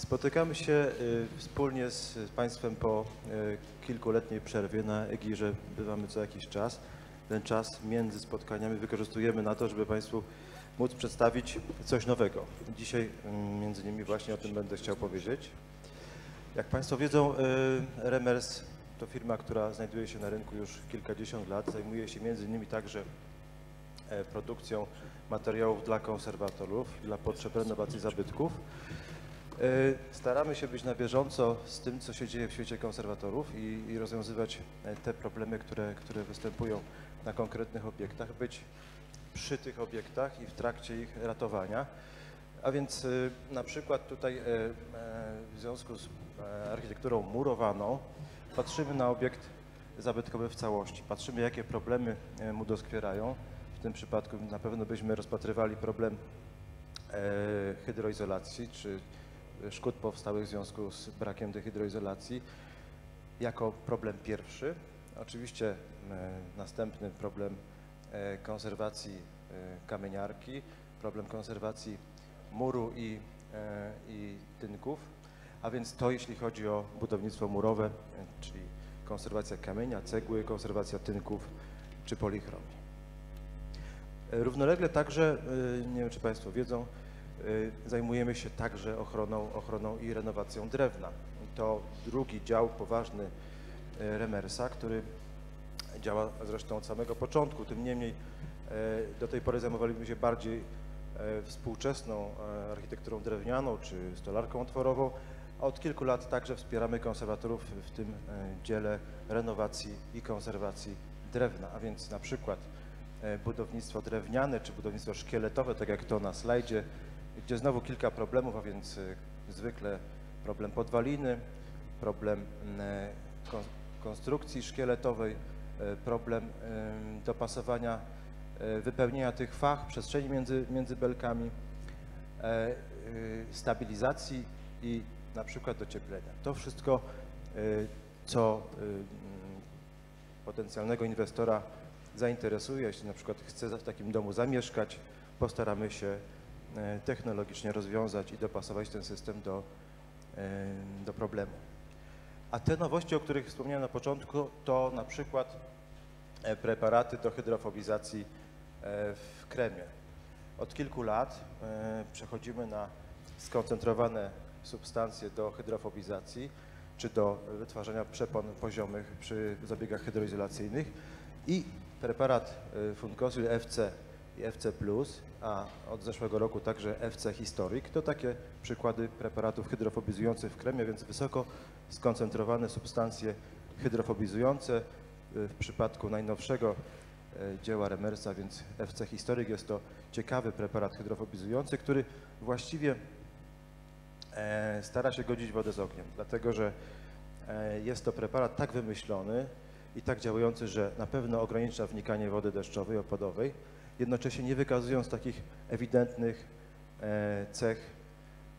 Spotykamy się y, wspólnie z Państwem po y, kilkuletniej przerwie na Egirze. Bywamy co jakiś czas. Ten czas między spotkaniami wykorzystujemy na to, żeby Państwu móc przedstawić coś nowego. Dzisiaj y, między innymi właśnie o tym będę chciał powiedzieć. Jak Państwo wiedzą, y, Remers to firma, która znajduje się na rynku już kilkadziesiąt lat. Zajmuje się między innymi także e, produkcją materiałów dla konserwatorów, dla potrzeb renowacji zabytków. E, Staramy się być na bieżąco z tym, co się dzieje w świecie konserwatorów i, i rozwiązywać e, te problemy, które, które występują na konkretnych obiektach, być przy tych obiektach i w trakcie ich ratowania. A więc y, na przykład tutaj e, e, w związku z e, architekturą murowaną patrzymy na obiekt zabytkowy w całości. Patrzymy, jakie problemy e, mu doskwierają. W tym przypadku na pewno byśmy rozpatrywali problem e, hydroizolacji czy szkód powstałych w związku z brakiem dehydroizolacji jako problem pierwszy. Oczywiście e, następny problem e, konserwacji e, kamieniarki, problem konserwacji muru i, i tynków, a więc to jeśli chodzi o budownictwo murowe, czyli konserwacja kamienia, cegły, konserwacja tynków czy polichromii. Równolegle także, nie wiem czy Państwo wiedzą, zajmujemy się także ochroną, ochroną i renowacją drewna. To drugi dział poważny e, Remersa, który działa zresztą od samego początku. Tym niemniej e, do tej pory zajmowaliśmy się bardziej współczesną architekturą drewnianą czy stolarką otworową, od kilku lat także wspieramy konserwatorów w tym dziele renowacji i konserwacji drewna, a więc na przykład budownictwo drewniane czy budownictwo szkieletowe, tak jak to na slajdzie, gdzie znowu kilka problemów, a więc e, zwykle problem podwaliny, problem kon- konstrukcji szkieletowej, e, problem em, dopasowania, wypełnienia tych fach, przestrzeni między, między belkami, e, y, stabilizacji i na przykład docieplenia. To wszystko, y, co y, potencjalnego inwestora zainteresuje, jeśli na przykład chce w takim domu zamieszkać, postaramy się technologicznie rozwiązać i dopasować ten system do, e, do problemu. A te nowości, o których wspomniałem na początku, to na przykład e, preparaty do hydrofobizacji e, w kremie. Od kilku lat e, przechodzimy na skoncentrowane substancje do hydrofobizacji czy do wytwarzania przepon poziomych przy zabiegach hydroizolacyjnych i preparat e, Funcosil FC i FC+, a od zeszłego roku także FC Historic, to takie przykłady preparatów hydrofobizujących w kremie, więc wysoko skoncentrowane substancje hydrofobizujące. E, W przypadku najnowszego e, dzieła Remersa, więc FC Historic jest to ciekawy preparat hydrofobizujący, który właściwie e, stara się godzić wodę z ogniem, dlatego że e, jest to preparat tak wymyślony i tak działający, że na pewno ogranicza wnikanie wody deszczowej, opadowej, jednocześnie nie wykazując takich ewidentnych e, cech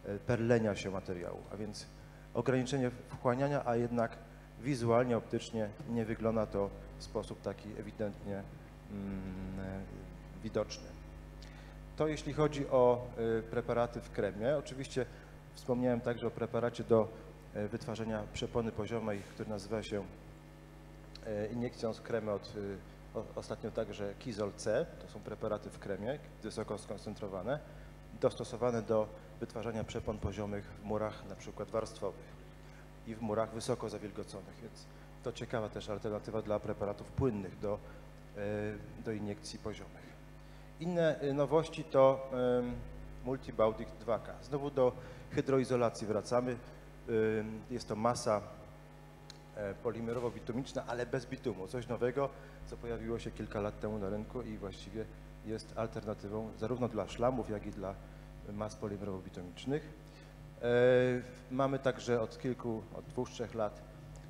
e, perlenia się materiału, a więc ograniczenie wchłaniania, a jednak wizualnie, optycznie nie wygląda to w sposób taki ewidentnie mm, e, widoczny. To jeśli chodzi o preparaty w kremie. Oczywiście wspomniałem także o preparacie do wytwarzania przepony poziomej, który nazywa się iniekcją z kremy od ostatnio także Kizol C. To są preparaty w kremie, wysoko skoncentrowane, dostosowane do wytwarzania przepon poziomych w murach na przykład warstwowych i w murach wysoko zawilgoconych, więc to ciekawa też alternatywa dla preparatów płynnych do, y, do iniekcji poziomych. Inne y, nowości to ym, Multibaudic 2K. Znowu do hydroizolacji wracamy. Jest to masa e, polimerowo-bitumiczna, ale bez bitumu. Coś nowego, co pojawiło się kilka lat temu na rynku i właściwie jest alternatywą zarówno dla szlamów, jak i dla mas polimerowo-bitumicznych. E, Mamy także od kilku, od dwóch, trzech lat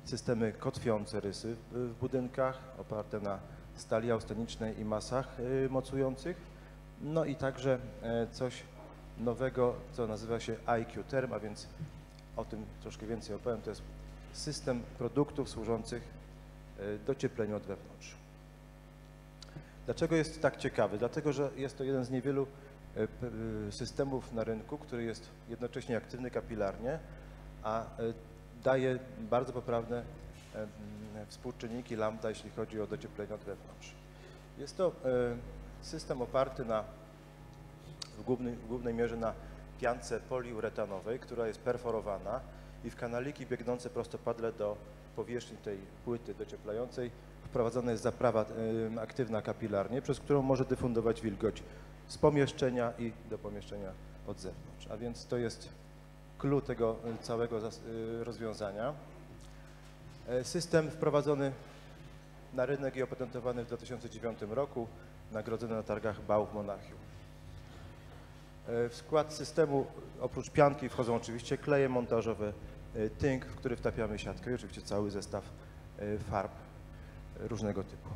systemy kotwiące rysy w budynkach, oparte na stali austenicznej i masach y, mocujących. No i także e, coś nowego, co nazywa się IQ Term, a więc o tym troszkę więcej opowiem. To jest system produktów służących e, dociepleniu od wewnątrz. Dlaczego jest tak ciekawy? Dlatego, że jest to jeden z niewielu e, e, systemów na rynku, który jest jednocześnie aktywny kapilarnie, a daje bardzo poprawne współczynniki lambda, jeśli chodzi o docieplenie od wewnątrz. Jest to system oparty na, w, głównej, w głównej mierze na piance poliuretanowej, która jest perforowana i w kanaliki biegnące prostopadle do powierzchni tej płyty docieplającej wprowadzona jest zaprawa em, aktywna kapilarnie, przez którą może dyfundować wilgoć z pomieszczenia i do pomieszczenia od zewnątrz. A więc to jest clue tego e, całego e, rozwiązania. E, System wprowadzony na rynek i opatentowany w 2009 roku, nagrodzony na targach BAU w Monachium. E, W skład systemu oprócz pianki wchodzą oczywiście kleje montażowe, e, tynk, w który wtapiamy siatkę i oczywiście cały zestaw e, farb e, różnego typu.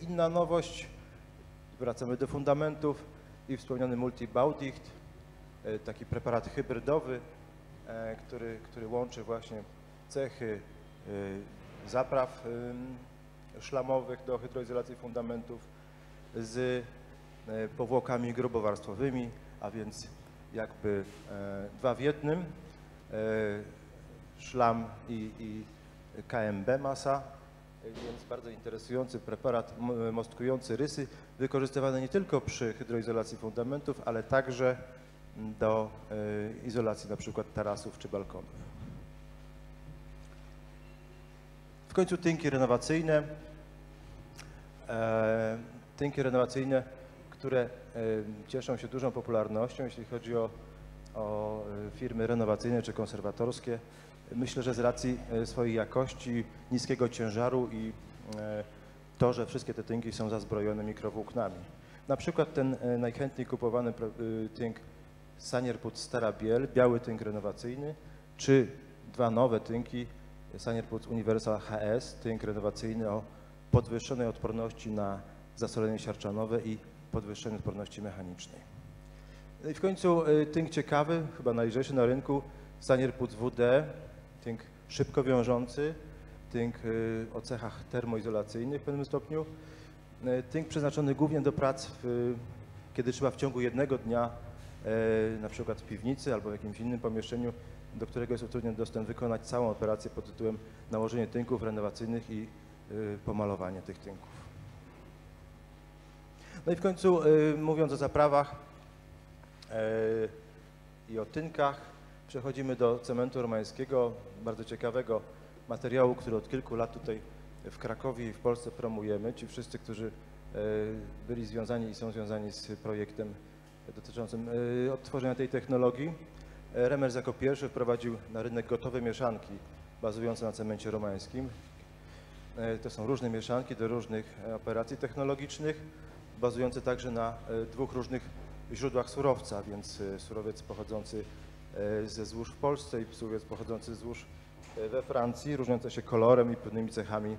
Inna nowość, wracamy do fundamentów i wspomniany multi-Baudicht, taki preparat hybrydowy, który, który łączy właśnie cechy zapraw szlamowych do hydroizolacji fundamentów z powłokami grubowarstwowymi, a więc jakby e, dwa w jednym, szlam i, i KMB masa, e, więc bardzo interesujący preparat m- mostkujący rysy, wykorzystywany nie tylko przy hydroizolacji fundamentów, ale także do e, izolacji na przykład tarasów czy balkonów. W końcu tynki renowacyjne. E, tynki renowacyjne, które e, cieszą się dużą popularnością, jeśli chodzi o, o e, firmy renowacyjne czy konserwatorskie. Myślę, że z racji e, swojej jakości, niskiego ciężaru i e, to, że wszystkie te tynki są zazbrojone mikrowłóknami. Na przykład ten najchętniej kupowany tynk Sanierput Stara Biel, biały tynk renowacyjny, czy dwa nowe tynki Sanierput Universal HS, tynk renowacyjny o podwyższonej odporności na zasolenie siarczanowe i podwyższonej odporności mechanicznej. No i w końcu y, tynk ciekawy, chyba najlżejszy na rynku, Sanierput WD, tynk szybko wiążący, tynk y, o cechach termoizolacyjnych w pewnym stopniu, y, tynk przeznaczony głównie do prac, w, kiedy trzeba w ciągu jednego dnia, y, na przykład w piwnicy albo w jakimś innym pomieszczeniu, do którego jest utrudniony dostęp, wykonać całą operację pod tytułem nałożenie tynków renowacyjnych i pomalowanie tych tynków. No i w końcu, mówiąc o zaprawach i o tynkach, przechodzimy do cementu romańskiego, bardzo ciekawego materiału, który od kilku lat tutaj w Krakowie i w Polsce promujemy. Ci wszyscy, którzy y, byli związani i są związani z projektem dotyczącym y, odtworzenia tej technologii. E, Remers jako pierwszy wprowadził na rynek gotowe mieszanki bazujące na cemencie romańskim. E, To są różne mieszanki do różnych e, operacji technologicznych, bazujące także na e, dwóch różnych źródłach surowca, więc e, surowiec pochodzący e, ze złóż w Polsce i surowiec pochodzący z złóż e, we Francji, różniące się kolorem i pewnymi cechami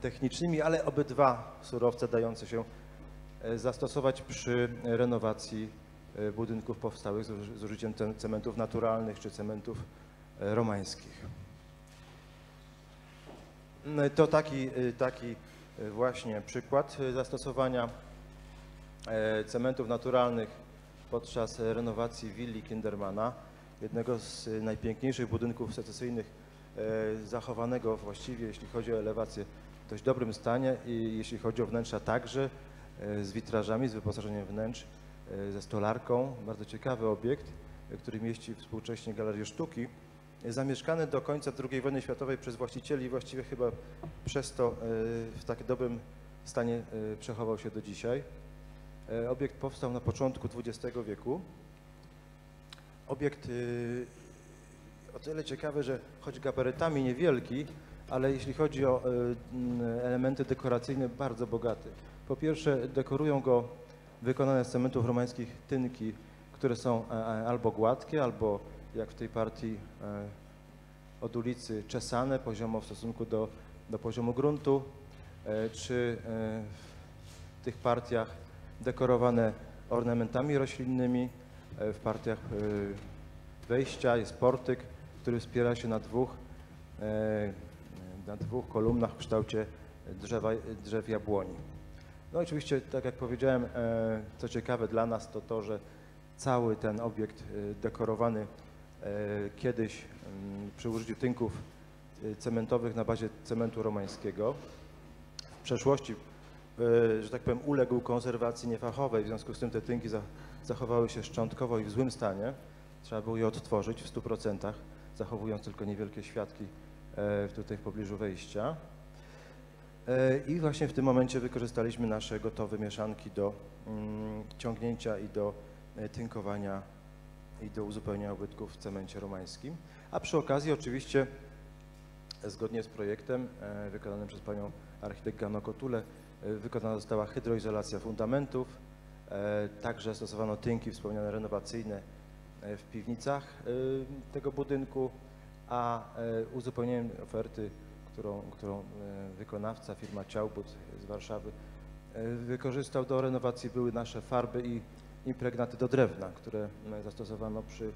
technicznymi, ale obydwa surowce dające się zastosować przy renowacji budynków powstałych z uży- z użyciem ce- cementów naturalnych czy cementów romańskich. No, To taki, taki właśnie przykład zastosowania cementów naturalnych podczas e, renowacji willi Kindermana, jednego z najpiękniejszych budynków secesyjnych e, zachowanego właściwie, jeśli chodzi o elewację, w dość dobrym stanie i jeśli chodzi o wnętrza także, e, z witrażami, z wyposażeniem wnętrz, e, ze stolarką. Bardzo ciekawy obiekt, e, który mieści współcześnie Galerię Sztuki zamieszkany do końca II wojny światowej przez właścicieli właściwie chyba przez to e, w tak dobrym stanie e, przechował się do dzisiaj. E, Obiekt powstał na początku XX wieku. Obiekt e, o tyle ciekawy, że choć gabarytami niewielki, ale jeśli chodzi o e, elementy dekoracyjne, bardzo bogaty. Po pierwsze, dekorują go wykonane z cementów romańskich tynki, które są albo gładkie, albo jak w tej partii od ulicy czesane poziomo w stosunku do, do poziomu gruntu, czy w tych partiach dekorowane ornamentami roślinnymi, e, w partiach e, wejścia jest portyk, który wspiera się na dwóch, e, na dwóch kolumnach w kształcie drzewa, drzew jabłoni. No oczywiście, tak jak powiedziałem, co ciekawe dla nas to to, że cały ten obiekt dekorowany kiedyś mm, przy użyciu tynków cementowych na bazie cementu romańskiego w przeszłości, że tak powiem, uległ konserwacji niefachowej, w związku z tym te tynki za- zachowały się szczątkowo i w złym stanie. Trzeba było je odtworzyć w 100%, zachowując tylko niewielkie światki e, tutaj w pobliżu wejścia. E, I właśnie w tym momencie wykorzystaliśmy nasze gotowe mieszanki do mm, ciągnięcia i do e, tynkowania i do uzupełnienia ubytków w cemencie romańskim. A przy okazji oczywiście e, zgodnie z projektem e, wykonanym przez panią architekt Gano Kotule e, wykonana została hydroizolacja fundamentów, e, także stosowano tynki wspomniane renowacyjne e, w piwnicach e, tego budynku, a e, uzupełnieniem oferty którą, którą e, wykonawca, firma Ciałbut z Warszawy, e, wykorzystał do renowacji były nasze farby i impregnaty do drewna, które e, zastosowano przy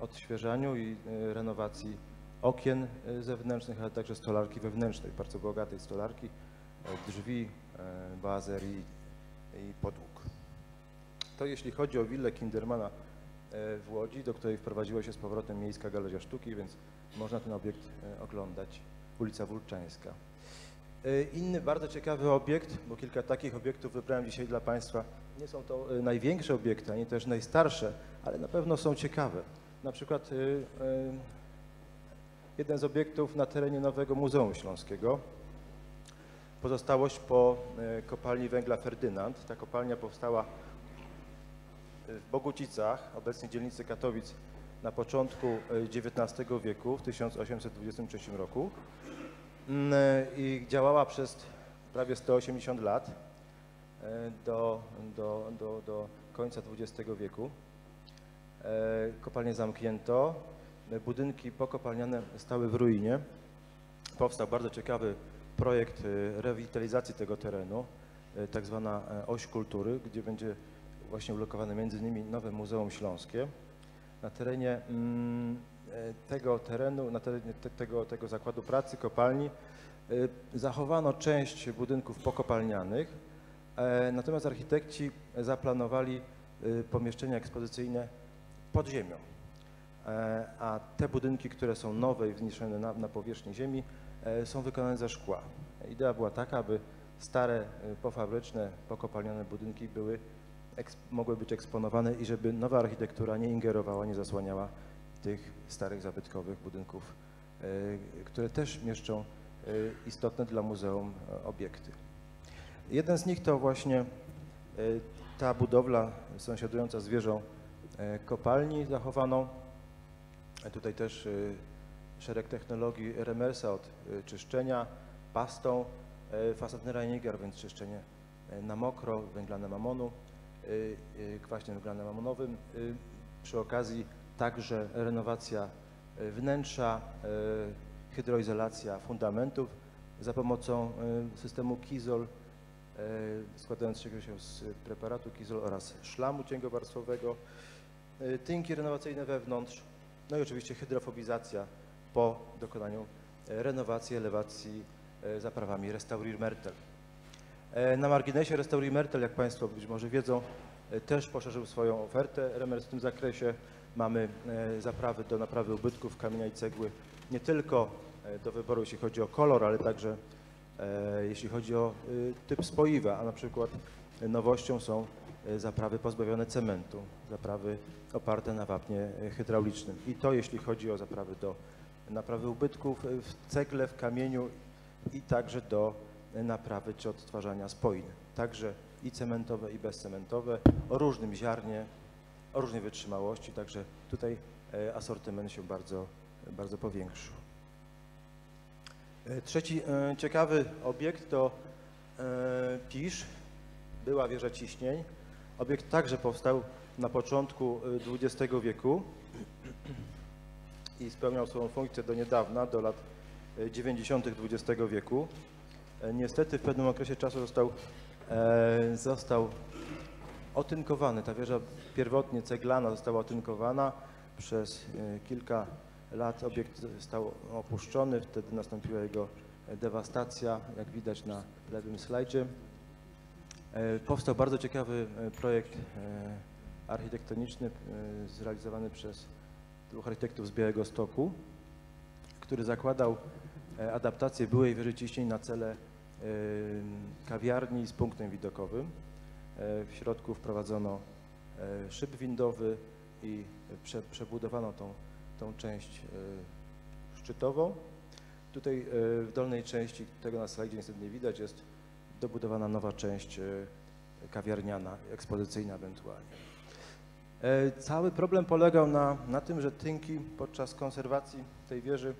odświeżaniu i e, renowacji okien e, zewnętrznych, ale także stolarki wewnętrznej, bardzo bogatej stolarki, e, drzwi, e, bazer i, i podłóg. To jeśli chodzi o willę Kindermana e, w Łodzi, do której wprowadziła się z powrotem Miejska Galeria Sztuki, więc można ten obiekt e, oglądać ulica Wólczańska. E, Inny bardzo ciekawy obiekt, bo kilka takich obiektów wybrałem dzisiaj dla Państwa. Nie są to e, największe obiekty, ani też najstarsze, ale na pewno są ciekawe. Na przykład e, e, jeden z obiektów na terenie Nowego Muzeum Śląskiego. Pozostałość po e, kopalni węgla Ferdynand. Ta kopalnia powstała w Bogucicach, obecnie dzielnicy Katowic, na początku e, XIX wieku, w 1823 roku Mm, e, i działała przez prawie 180 lat e, do, do, do, do końca XX wieku. E, Kopalnię zamknięto, e, budynki pokopalniane stały w ruinie. Powstał bardzo ciekawy projekt e, rewitalizacji tego terenu, e, tak zwana e, oś kultury, gdzie będzie właśnie ulokowane między innymi nowe Muzeum Śląskie. Na terenie mm, e, tego terenu, na terenie te, tego, tego zakładu pracy, kopalni, e, zachowano część budynków pokopalnianych, e, natomiast architekci zaplanowali pomieszczenia ekspozycyjne pod ziemią. A te budynki, które są nowe i wzniesione na, na powierzchni ziemi, są wykonane ze szkła. Idea była taka, aby stare, e, pofabryczne, pokopalniane budynki były, mogły być eksponowane i żeby nowa architektura nie ingerowała, nie zasłaniała tych starych, zabytkowych budynków, e, które też mieszczą e, istotne dla muzeum e, obiekty. Jeden z nich to właśnie e, ta budowla sąsiadująca z wieżą e, kopalni zachowaną. E, Tutaj też e, szereg technologii Remersa od e, czyszczenia pastą, e, fasadny Reiniger, więc czyszczenie e, na mokro, węglanem amonu, e, e, kwaśnym węglanem amonowym. E, Przy okazji także renowacja wnętrza, hydroizolacja fundamentów za pomocą systemu Kizol składającego się z preparatu Kizol oraz szlamu cienkowarstwowego, e, tynki renowacyjne wewnątrz, no i oczywiście hydrofobizacja po dokonaniu e, renowacji, elewacji e, zaprawami Restaurir Mertel. E, Na marginesie Restaurir Mertel, jak Państwo być może wiedzą, też poszerzył swoją ofertę Remers w tym zakresie. Mamy zaprawy do naprawy ubytków kamienia i cegły, nie tylko do wyboru, jeśli chodzi o kolor, ale także jeśli chodzi o typ spoiwa, a na przykład nowością są zaprawy pozbawione cementu, zaprawy oparte na wapnie hydraulicznym. I to jeśli chodzi o zaprawy do naprawy ubytków e, w cegle, w kamieniu i także do naprawy czy odtwarzania spoin. Także i cementowe, i bezcementowe, o różnym ziarnie, o różnej wytrzymałości, także tutaj e, asortyment się bardzo, bardzo powiększył. E, Trzeci e, ciekawy obiekt to Pisz, była wieża ciśnień. Obiekt także powstał na początku XX wieku i spełniał swoją funkcję do niedawna, do lat e, 90. XX wieku. E, Niestety w pewnym okresie czasu został, e, został otynkowany. Ta wieża pierwotnie ceglana została otynkowana. Przez e, kilka lat obiekt został opuszczony, wtedy nastąpiła jego dewastacja, jak widać na lewym slajdzie. E, Powstał bardzo ciekawy e, projekt e, architektoniczny e, zrealizowany przez dwóch architektów z Białego Stoku, który zakładał e, adaptację byłej wieży ciśnień na cele e, kawiarni z punktem widokowym. E, W środku wprowadzono szyb windowy i prze, przebudowano tą, tą część szczytową. Tutaj w dolnej części, tego na slajdzie niestety nie widać, jest dobudowana nowa część kawiarniana, ekspozycyjna ewentualnie. E, Cały problem polegał na, na tym, że tynki podczas konserwacji tej wieży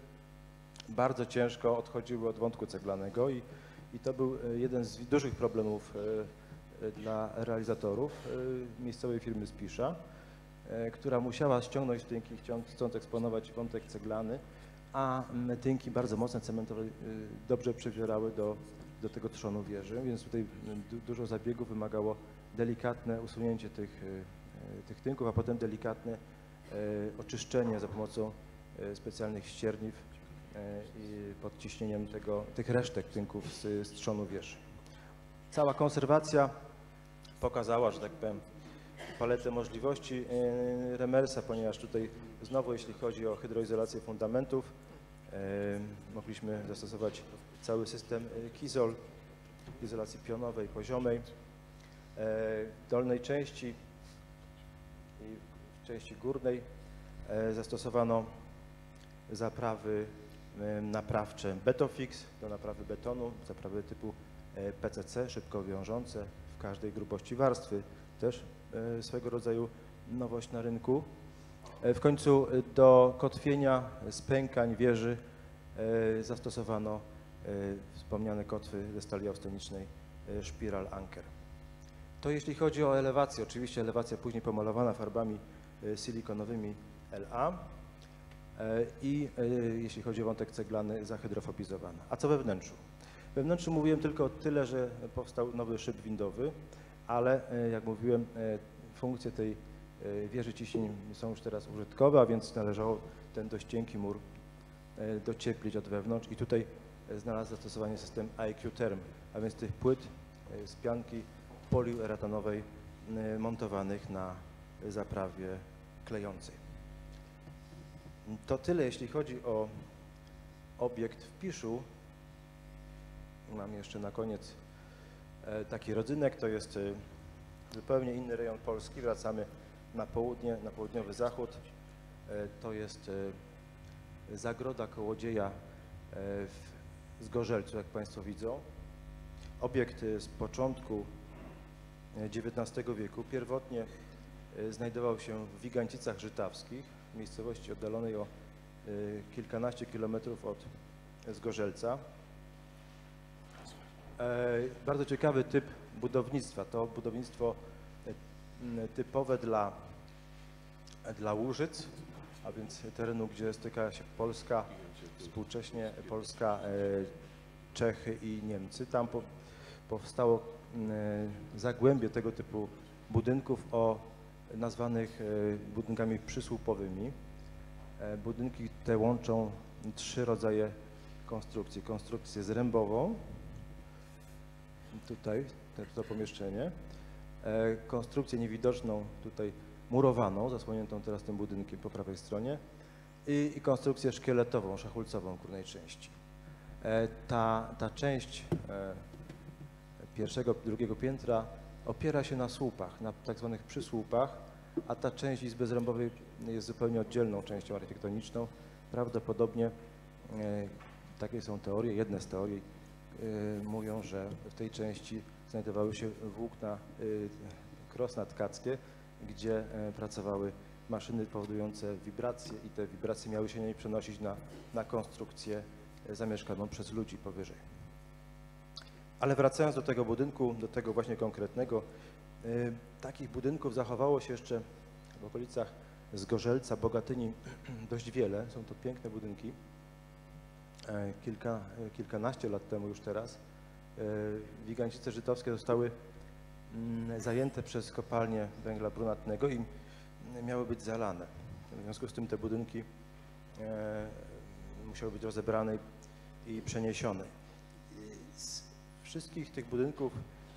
bardzo ciężko odchodziły od wątku ceglanego i, i to był e, jeden z dużych problemów e, dla realizatorów miejscowej firmy Spisza, która musiała ściągnąć tynki, chcąc eksponować wątek ceglany, a tynki bardzo mocne, cementowe, dobrze przywierały do, do tego trzonu wieży, więc tutaj dużo zabiegów wymagało delikatne usunięcie tych, tych tynków, a potem delikatne e, oczyszczenie za pomocą e, specjalnych ścierniw e, i pod ciśnieniem tego, tych resztek tynków z, z trzonu wieży. Cała konserwacja pokazała, że tak powiem, paletę możliwości e, Remersa, ponieważ tutaj znowu jeśli chodzi o hydroizolację fundamentów, e, mogliśmy zastosować cały system e, Kizol, izolacji pionowej, poziomej. E, W dolnej części części górnej e, zastosowano zaprawy e, naprawcze Betofix do naprawy betonu, zaprawy typu e, PCC, szybko wiążące w każdej grubości warstwy, też swego rodzaju nowość na rynku. W końcu do kotwienia spękań wieży zastosowano wspomniane kotwy ze stali austenicznej Spiral Anker. To jeśli chodzi o elewację, oczywiście elewacja później pomalowana farbami silikonowymi LA e, i e, jeśli chodzi o wątek ceglany zahydrofobizowana. A co we wnętrzu? We wnętrzu mówiłem tylko tyle, że powstał nowy szyb windowy, ale e, jak mówiłem, e, funkcje tej e, wieży ciśnień są już teraz użytkowe, a więc należało ten dość cienki mur e, docieplić od wewnątrz i tutaj e, znalazł zastosowanie system IQ Term, a więc tych płyt e, z pianki poliuretanowej e, montowanych na zaprawie klejącej. To tyle, jeśli chodzi o obiekt w Piszu. Mam jeszcze na koniec e, taki rodzynek, to jest e, zupełnie inny rejon Polski. Wracamy na południe, na południowy zachód. E, To jest zagroda kołodzieja w Zgorzelcu, jak Państwo widzą. Obiekt z początku XIX wieku. Pierwotnie znajdował się w Wigancicach Żytawskich, miejscowości oddalonej o e, kilkanaście kilometrów od Zgorzelca. E, Bardzo ciekawy typ budownictwa. To budownictwo e, typowe dla, dla Łużyc, a więc terenu, gdzie styka się Polska, współcześnie Polska, e, Czechy i Niemcy. Tam po, powstało e, zagłębie tego typu budynków o nazwanych e, budynkami przysłupowymi. E, Budynki te łączą trzy rodzaje konstrukcji. Konstrukcję zrębową, tutaj to pomieszczenie, e, konstrukcję niewidoczną tutaj murowaną, zasłoniętą teraz tym budynkiem po prawej stronie i, i konstrukcję szkieletową, szachulcową górnej części. Ta, ta część pierwszego, drugiego piętra opiera się na słupach, na tak zwanych przysłupach, a ta część izby zrębowej jest zupełnie oddzielną częścią architektoniczną. Prawdopodobnie, e, takie są teorie, jedne z teorii e, mówią, że w tej części znajdowały się włókna e, krosna-tkackie, gdzie e, pracowały maszyny powodujące wibracje i te wibracje miały się nie przenosić na, na konstrukcję zamieszkaną przez ludzi powyżej. Ale wracając do tego budynku, do tego właśnie konkretnego, y, takich budynków zachowało się jeszcze w okolicach Zgorzelca, Bogatyni dość wiele. Są to piękne budynki. E, Kilka, e, kilkanaście lat temu już teraz e, Wigancice Żytowskie zostały mm, zajęte przez kopalnię węgla brunatnego i mm, miały być zalane. W związku z tym te budynki e, musiały być rozebrane i przeniesione. Wszystkich tych budynków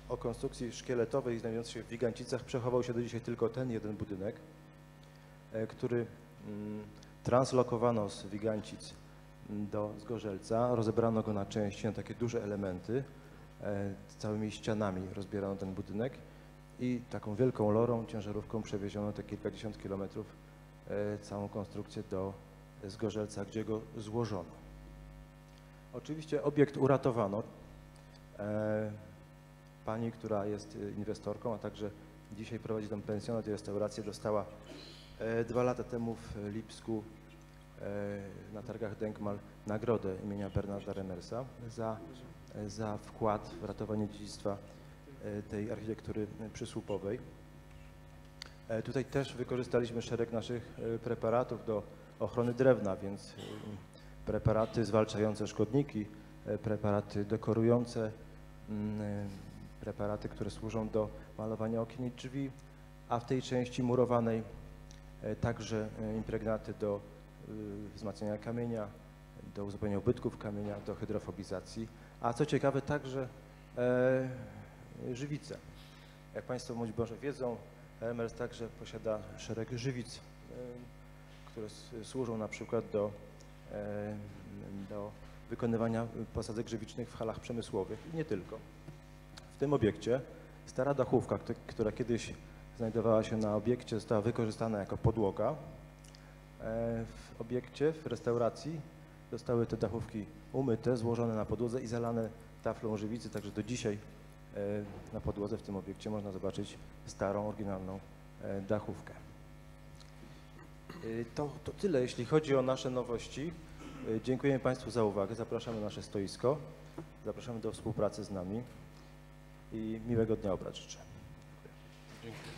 o konstrukcji szkieletowej znajdującej się w Wigancicach przechował się do dzisiaj tylko ten jeden budynek, e, który mm, translokowano z Wigancic mm, do Zgorzelca. Rozebrano go na części, na takie duże elementy. e, Całymi ścianami rozbierano ten budynek i taką wielką lorą, ciężarówką przewieziono te kilkadziesiąt kilometrów e, całą konstrukcję do Zgorzelca, gdzie go złożono. Oczywiście obiekt uratowano. E, Pani, która jest e, inwestorką, a także dzisiaj prowadzi tam pensjonat i restaurację, dostała e, dwa lata temu w Lipsku na targach Denkmal nagrodę imienia Bernarda Remersa za, za wkład w ratowanie dziedzictwa tej architektury przysłupowej. Tutaj też wykorzystaliśmy szereg naszych preparatów do ochrony drewna, więc preparaty zwalczające szkodniki, preparaty dekorujące, preparaty, które służą do malowania okien i drzwi, a w tej części murowanej e, także e, impregnaty do y, wzmacniania kamienia, do uzupełnienia ubytków kamienia, do hydrofobizacji, a co ciekawe także e, żywice. Jak Państwo być może wiedzą, Hermes także posiada szereg żywic, e, które służą na przykład do, e, wykonywania posadzek żywicznych w halach przemysłowych i nie tylko. W tym obiekcie stara dachówka, która kiedyś znajdowała się na obiekcie, została wykorzystana jako podłoga. E, W obiekcie, w restauracji zostały te dachówki umyte, złożone na podłodze i zalane taflą żywicy, także do dzisiaj e, na podłodze w tym obiekcie można zobaczyć starą, oryginalną e, dachówkę. To, to tyle, jeśli chodzi o nasze nowości. E, Dziękujemy Państwu za uwagę. Zapraszamy na nasze stoisko. Zapraszamy do współpracy z nami i miłego dnia obrad życzę. Dziękuję.